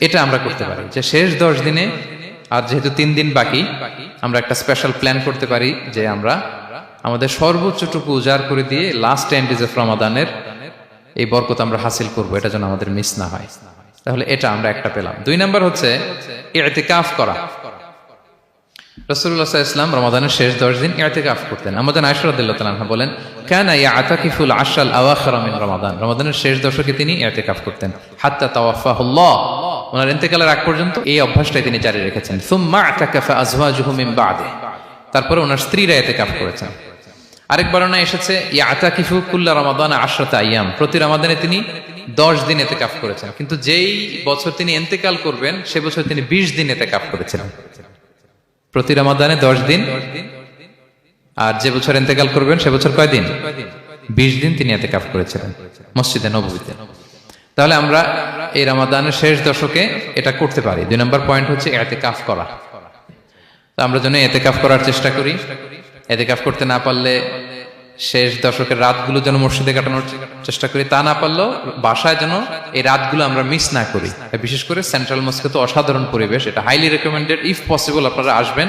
এটা আমরা করতে পারি। যে শেষ দশ দিনে, আর যেহেতু তিন দিন বাকি, আমরা একটা স্পেশাল প্ল্যান করতে পারি যে আমরা আমাদের সর্বোচ্চটুকু উজাড় করে দিয়ে লাস্ট ডেজ অফ রমাদানের এই বরকত আমরা হাসিল করব, এটা যেন আমাদের মিস না হয়। তাহলে এটা আমরা একটা পেলাম। দুই নাম্বার হচ্ছে এতেকাফ করা। রসুল্লাহ ইসলাম রমাদানের শেষ দশ দিন ইয়াতেকাফ করতেন। আমাদের আয়সরাদ্দাহ বলেন কেন ইয়া আশাল আওয়াখরামিন রমাদান। রমাদানের শেষ দশকে তিনি ইয়াতেকাফ করতেন। হাত্তা তাওয়াফাহুল্লাহ। ওনার ইন্তেকালের আগ পর্যন্ত এই অভ্যাসটাই তিনি জারি রেখেছেন। সুম্মা আতাকাফা আজওয়াজুহু মিন বাদে। তারপরে ওনার স্ত্রীরা ইয়াতেকাফ করেছেন। আরেক বর্ণনা এসেছে ইয়া আতাকিফু কুল্লা রমাদান আশরাত আইয়াম। প্রতি রমাদানে তিনি দশ দিন এতেকাফ করেছেন। কিন্তু যেই বছর তিনি ইন্তেকাল করবেন, সে বছর তিনি বিশ দিন এতেকাফ করেছিলেন। প্রতি রমাদানে দশ দিন আর যে বছর ইন্তেকাল করবেন, সে বছর কয়দিন? বিশ দিন তিনি এতে কাফ করেছিলেন, মসজিদে নবীতে তাহলে আমরা এই রমাদানের শেষ দশকে এটা করতে পারি। দুই নম্বর পয়েন্ট হচ্ছে এতে কাফ করা। তো আমরা যেন এতে কাফ করার চেষ্টা করি। এতে কাফ করতে না পারলে শেষ দশকের রাতগুলো যেন মসজিদে কাটানোর চেষ্টা করি। তা না পারলেও বাসায় যেন এই রাতগুলো আমরা মিস না করি। বিশেষ করে সেন্ট্রাল মস্কে তো অসাধারণ পরিবেশ। এটা হাইলি রেকমেন্ডেড ইফ পসিবল আপনারা আসবেন।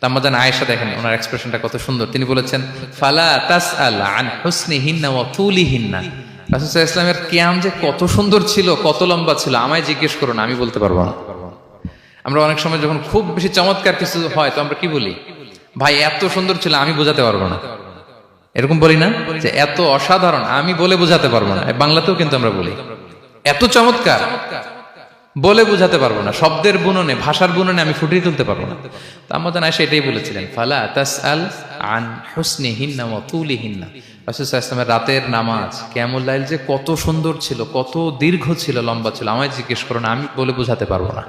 তাম্মাজান আয়েশা দেখেন, ওনার এক্সপ্রেশনটা কত সুন্দর। তিনি বলেছেন, ফালা তাস আল আন হুসনি হিন্না ও তুলি হিন্না রাসুল ইসলামের কিয়াম যে কত সুন্দর ছিল, কত লম্বা ছিল, আমায় জিজ্ঞেস করুন আমি বলতে পারব না। আমরা অনেক সময় যখন খুব বেশি চমৎকার কিছু হয়, তো আমরা কি বলি? ভাই, এত সুন্দর ছিল, আমি বোঝাতে পারব না। এরকম বলি না যে, এত অসাধারণ, আমি বলে বোঝাতে পারব না। বাংলাতেও কিন্তু আমরা বলি, এত চমৎকার। বলে বোঝাতে পারব না, শব্দের বুননে, ভাষার বুননে আমি ফুটিয়ে তুলতে পারব না। তো আমাদের আয়সা এটাই বলেছিলেন, ফালা তাস আল আন হুসনি হিন্না ও তুলি হিন্না ইসলামের রাতের নামাজ লাইল যে কত সুন্দর ছিল, কত দীর্ঘ ছিল, লম্বা ছিল। আমায় জিজ্ঞেস করো না, আমি বলে বোঝাতে পারব না।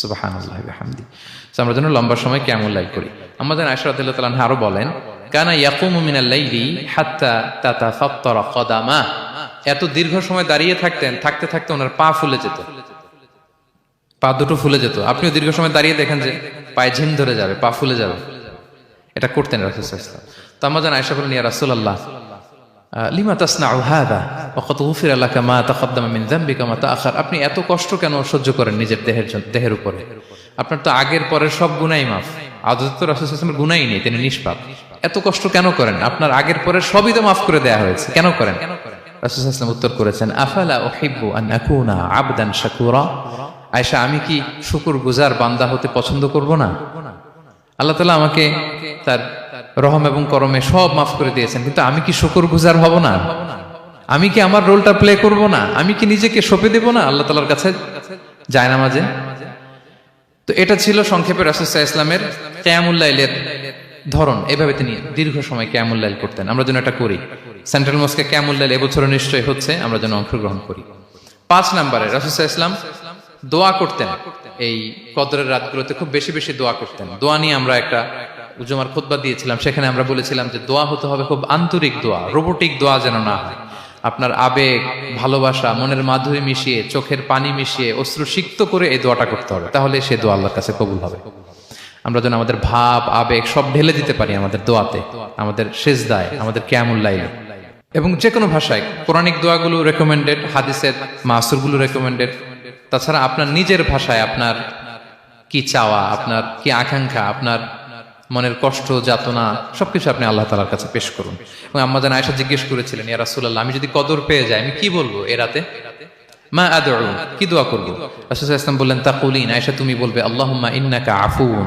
সুবাহানুল্লাহ হামদি আমরা যেন লম্বা সময় কেমন লাইল করি। আমাদের তালাহ আরও বলেন, কানা ইয়াকুমু মিনাল লাইলি হাত্তা তাতাফাত্তারা কদামা। এত দীর্ঘ সময় দাঁড়িয়ে থাকতেন, থাকতে থাকতে ওনার পা ফুলে যেত। পা দুটো ফুলে যেত। আপনিও দীর্ঘ সময় দাঁড়িয়ে দেখেন যে পায়ে ঝিম ধরে যাবে, পা ফুলে যাবে। এটা করতেন রাসুল তো আমাদের আয়সা বলেন ইয়া রাসূলুল্লাহ লিমা গুফিরা লাকা মা আপনি এত কষ্ট কেন সহ্য করেন নিজের দেহের দেহের উপরে? আপনার তো আগের পরের সব গুনাই মাফ। আদত তো রাসূল গুনাই নেই, তিনি নিষ্পাপ। এত কষ্ট কেন করেন? আপনার আগের পরের সবই তো মাফ করে দেয়া হয়েছে। কেন করেন? রাসূল সাল্লাল্লাহু উত্তর করেছেন, আফালা উহিব্বু আন আকুনা আবদান শাকুরা? আয়েশা, আমি কি শুকুর গুজার বান্দা হতে পছন্দ করব না? আল্লাহ তালা আমাকে তার রহম এবং করমে সব মাফ করে দিয়েছেন, কিন্তু আমি কি শুকর গুজার হব না? আমি কি আমার রোলটা প্লে করব না? আমি কি নিজেকে সঁপে দেব না? আল্লাহ তালার কাছে যায় না মাঝে তো এটা ছিল সংক্ষেপে রাসুসাহ ইসলামের ক্যামুল্লাইলের ধরন। এভাবে তিনি দীর্ঘ সময় ক্যামুল্লাইল করতেন। আমরা যেন এটা করি। সেন্ট্রাল মস্কে ক্যামুল্লাইল এবছরও নিশ্চয়ই হচ্ছে, আমরা যেন অংশগ্রহণ করি। পাঁচ নম্বরে রাসুসাহ ইসলাম দোয়া করতেন। এই কদরের রাতগুলোতে খুব বেশি বেশি দোয়া করতেন। দোয়া নিয়ে আমরা একটা উজুমার খুতবা দিয়েছিলাম, সেখানে আমরা বলেছিলাম যে দোয়া হতে হবে খুব আন্তরিক দোয়া, রোবোটিক দোয়া যেন না হয়। আপনার আবেগ, ভালোবাসা, মনের মাধুরী মিশিয়ে, চোখের পানি মিশিয়ে অশ্রু সিক্ত করে এই দোয়াটা করতে হবে, তাহলে সে দোয়া আল্লাহর কাছে কবুল হবে। আমরা যেন আমাদের ভাব, আবেগ সব ঢেলে দিতে পারি আমাদের দোয়াতে, আমাদের শেষ দায় আমাদের ক্যামুল্লাইলে এবং যে কোনো ভাষায় পৌরাণিক দোয়াগুলো রেকমেন্ডেড হাদিসের মাসুরগুলো রেকমেন্ডেড তাছাড়া আপনার নিজের ভাষায় আপনার কি চাওয়া, আপনার কি আকাঙ্ক্ষা, আপনার মনের কষ্ট, যাতনা, সবকিছু আপনি আল্লাহ তালার কাছে পেশ করুন। এবং আম্মাজান আয়সা জিজ্ঞেস করেছিলেন, ইয়া রাসূলুল্লাহ, আমি যদি কদর পেয়ে যাই, আমি কি বলব এ রাতে? মা আদউ, কি দোয়া করব? রাসূল ইসলাম বললেন, তাকুলিন। আয়েশা, তুমি বলবে, আল্লাহুম্মা ইন্নাকা আফুন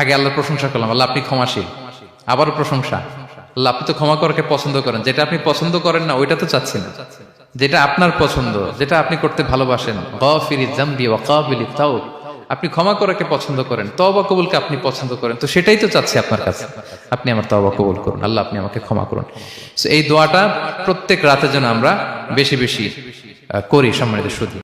আগে আল্লাহর প্রশংসা করলাম, আল্লাহ আপনি ক্ষমাশীল। আবারও প্রশংসা। আল্লাহ আপনি তো ক্ষমা করাকে পছন্দ করেন। যেটা আপনি পছন্দ করেন না, ওইটা তো চাচ্ছি না যেটা আপনার পছন্দ, যেটা আপনি করতে ভালোবাসেন তাও আপনি ক্ষমা করাকে পছন্দ করেন, তওবা কবুলকে আপনি পছন্দ করেন, তো সেটাই তো চাচ্ছি আপনার কাছে। আপনি আমার তওবা কবুল করুন, আল্লাহ আপনি আমাকে ক্ষমা করুন। এই দোয়াটা প্রত্যেক রাতে যেন আমরা বেশি বেশি করি সম্মানিত শুধু